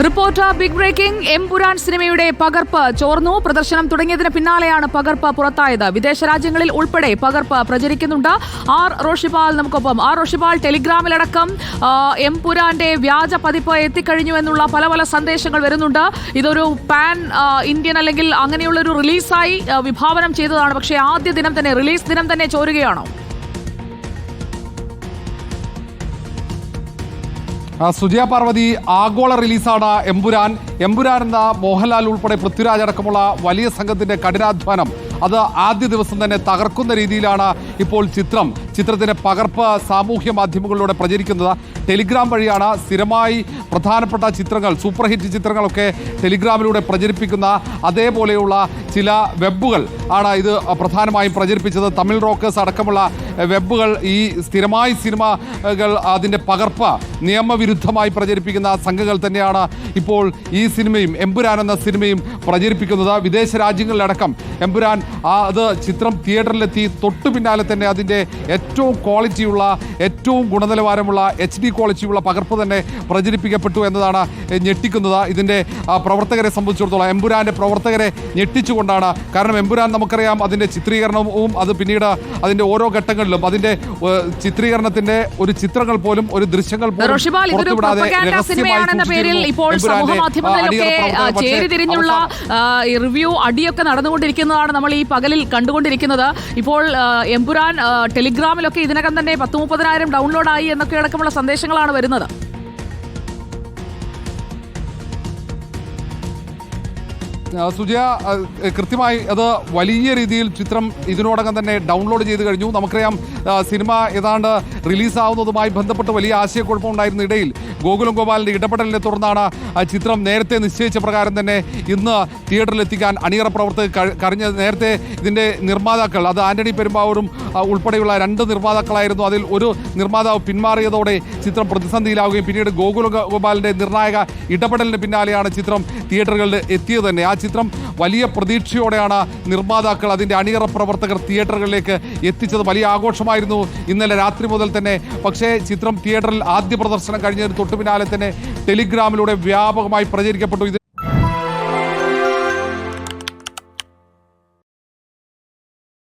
Reporter big breaking. Empuraan സിനിമയുടെ പകർപ്പ് ചോർന്നു. പ്രദർശനം തുടങ്ങിയതിന് പിന്നാലെയാണ് പകർപ്പ് പുറത്തായത്. വിദേശ രാജ്യങ്ങളിൽ ഉൾപ്പെടെ പകർപ്പ് പ്രചരിക്കുന്നുണ്ട്. ആർ. റോഷിപാൽ നമുക്കൊപ്പം. ആർ. റോഷിപാൽ ടെലിഗ്രാമിലടക്കം എംപുരാന്റെ വ്യാജ പതിപ്പ് എത്തിക്കഴിഞ്ഞു എന്നുള്ള പല പല സന്ദേശങ്ങൾ വരുന്നുണ്ട്. ഇതൊരു പാൻ ഇന്ത്യൻ അല്ലെങ്കിൽ അങ്ങനെയുള്ളൊരു റിലീസായി വിഭാവനം ചെയ്തതാണ്. പക്ഷേ ആദ്യ ദിനം തന്നെ റിലീസ് ദിനം തന്നെ ചോരുകയാണോ? സുജയ പാർവതി ആഗോള റിലീസാണ് എമ്പുരാൻ. എമ്പുരാൻ എന്ന മോഹൻലാൽ ഉൾപ്പെടെ പൃഥ്വിരാജ് അടക്കമുള്ള വലിയ സംഘത്തിന്റെ കഠിനാധ്വാനം അത് ആദ്യ ദിവസം തന്നെ തകർക്കുന്ന രീതിയിലാണ് ഇപ്പോൾ ചിത്രം. ചിത്രത്തിന്റെ പകർപ്പ് സാമൂഹ്യ മാധ്യമങ്ങളിലൂടെ പ്രചരിക്കുന്നത്. ടെലിഗ്രാം വഴിയാണ് സ്ഥിരമായി പ്രധാനപ്പെട്ട ചിത്രങ്ങൾ സൂപ്പർ ഹിറ്റ് ചിത്രങ്ങളൊക്കെ ടെലിഗ്രാമിലൂടെ പ്രചരിപ്പിക്കുന്ന അതേപോലെയുള്ള ചില വെബുകൾ ആണ് ഇത് പ്രധാനമായും പ്രചരിപ്പിച്ചത്. തമിഴ് റോക്കേഴ്സ് അടക്കമുള്ള വെബുകൾ ഈ സ്ഥിരമായി സിനിമകൾ അതിന്റെ പകർപ്പ് നിയമവിരുദ്ധമായി പ്രചരിപ്പിക്കുന്ന സംഘങ്ങൾ തന്നെയാണ് ഇപ്പോൾ ഈ സിനിമയും എമ്പുരാൻ എന്ന സിനിമയും പ്രചരിപ്പിക്കുന്നത്. വിദേശ രാജ്യങ്ങളിലടക്കം എമ്പുരാൻ ആ അത് ചിത്രം തിയേറ്ററിലെത്തി തൊട്ടു പിന്നാലെ തന്നെ അതിന്റെ ഏറ്റവും ക്വാളിറ്റിയുള്ള ഏറ്റവും ഗുണനിലവാരമുള്ള എച്ച് ഡി ക്വാളിറ്റിയുള്ള പകർപ്പ് തന്നെ പ്രചരിപ്പിക്കപ്പെട്ടു എന്നതാണ് ഞെട്ടിക്കുന്നത്. ഇതിന്റെ പ്രവർത്തകരെ സംബന്ധിച്ചിടത്തോളം എമ്പുരാന്റെ പ്രവർത്തകരെ ഞെട്ടിച്ചുകൊണ്ടാണ്. കാരണം എമ്പുരാൻ നമുക്കറിയാം അതിന്റെ ചിത്രീകരണവും അത് പിന്നീട് അതിന്റെ ഓരോ ഘട്ടങ്ങളിലും അതിന്റെ ചിത്രീകരണത്തിന്റെ ഒരു ചിത്രങ്ങൾ പോലും ഒരു ദൃശ്യങ്ങൾ പോലും റോഷിബാൽ ഇതൊരു പ്രൊപ്പഗാൻഡ സിനിമയാണെന്ന പേരിൽ ഇപ്പോൾ സമൂഹ മാധ്യമങ്ങളിലൊക്കെ ചേരി തിരിഞ്ഞുള്ള ചേരിതിരിഞ്ഞുള്ള റിവ്യൂ അടിയൊക്കെ നടന്നുകൊണ്ടിരിക്കുന്നതാണ് നമ്മൾ ഈ പകലിൽ കണ്ടുകൊണ്ടിരിക്കുന്നത്. ഇപ്പോൾ എംപുരാൻ എമ്പുരാൻ ടെലിഗ്രാമിലൊക്കെ ഇതിനകം തന്നെ പത്ത് മുപ്പതിനായിരം ഡൗൺലോഡായി എന്നൊക്കെ അടക്കമുള്ള സന്ദേശങ്ങളാണ് വരുന്നത്. സുജയ കൃത്യമായി അത് വലിയ രീതിയിൽ ചിത്രം ഇതിനോടകം തന്നെ ഡൗൺലോഡ് ചെയ്ത് കഴിഞ്ഞു. നമുക്കറിയാം സിനിമ ഏതാണ്ട് റിലീസാവുന്നതുമായി ബന്ധപ്പെട്ട് വലിയ ആശയക്കുഴപ്പമുണ്ടായിരുന്ന ഇടയിൽ ഗോകുലം ഗോപാലിന്റെ ഇടപെടലിനെ തുടർന്നാണ് ചിത്രം നേരത്തെ നിശ്ചയിച്ച പ്രകാരം തന്നെ ഇന്ന് തിയേറ്ററിൽ എത്തിക്കാൻ അണിയറ പ്രവർത്തകർ കഴിഞ്ഞ നേരത്തെ ഇതിന്റെ നിർമ്മാതാക്കൾ അത് ആന്റണി പെരുമ്പാവൂരും ഉൾപ്പെടെയുള്ള രണ്ട് നിർമ്മാതാക്കളായിരുന്നു. അതിൽ ഒരു നിർമ്മാതാവ് പിന്മാറിയതോടെ ചിത്രം പ്രതിസന്ധിയിലാവുകയും പിന്നീട് ഗോകുല ഗോപാലിന്റെ നിർണായക ഇടപെടലിന് പിന്നാലെയാണ് ചിത്രം തിയേറ്ററുകളിൽ എത്തിയത് തന്നെ. ആ ചിത്രം വലിയ പ്രതീക്ഷയോടെയാണ് നിർമ്മാതാക്കൾ അതിന്റെ അണിയറ പ്രവർത്തകർ തിയേറ്ററുകളിലേക്ക് എത്തിച്ചത്. വലിയ ആഘോഷമായിരുന്നു ഇന്നലെ രാത്രി മുതൽ തന്നെ. പക്ഷേ ചിത്രം തിയേറ്ററിൽ ആദ്യ പ്രദർശനം കഴിഞ്ഞതിന് തൊട്ടു പിന്നാലെ തന്നെ ടെലിഗ്രാമിലൂടെ വ്യാപകമായി പ്രചരിക്കപ്പെട്ടു.